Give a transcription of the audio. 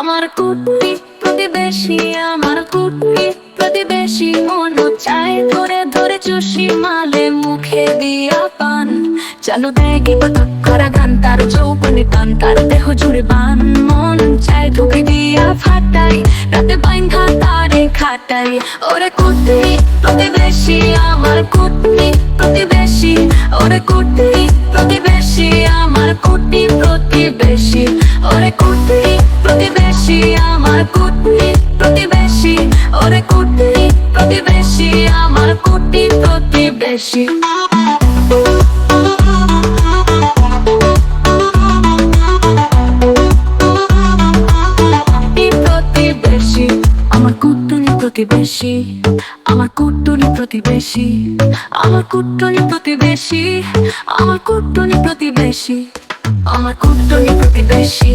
আমার কুটনি প্রতিবেশী, আমার কুটনি প্রতিবেশী, মন চায় ধরে ধরে চুষি মালে মুখে দিয়া পান। চালু কি পাতক করা গান, তার চৌপনি টান তার দেহ জুড়ে বান। মন চায় ঢুকে দিয়া ফাটাই, রাতে বাইন খাতারে খাটাই। ওরে কুটনি প্রতিবেশী, আমার কুটনি প্রতিবেশী। ওরে কুটনি প্রতিবেশী, আমার কুটনি প্রতিবেশী। ওরে কুটনি প্রতিবেশী আমার কুটনি প্রতিবেশী ওরে কুটনি প্রতিবেশী আমার কুটনি প্রতিবেশী প্রতিবেশী আমার কুটুনি প্রতিবেশী আমার কুটুনি প্রতিবেশী আমার কুটুনি প্রতিবেশী আমার কুটুনি প্রতিবেশী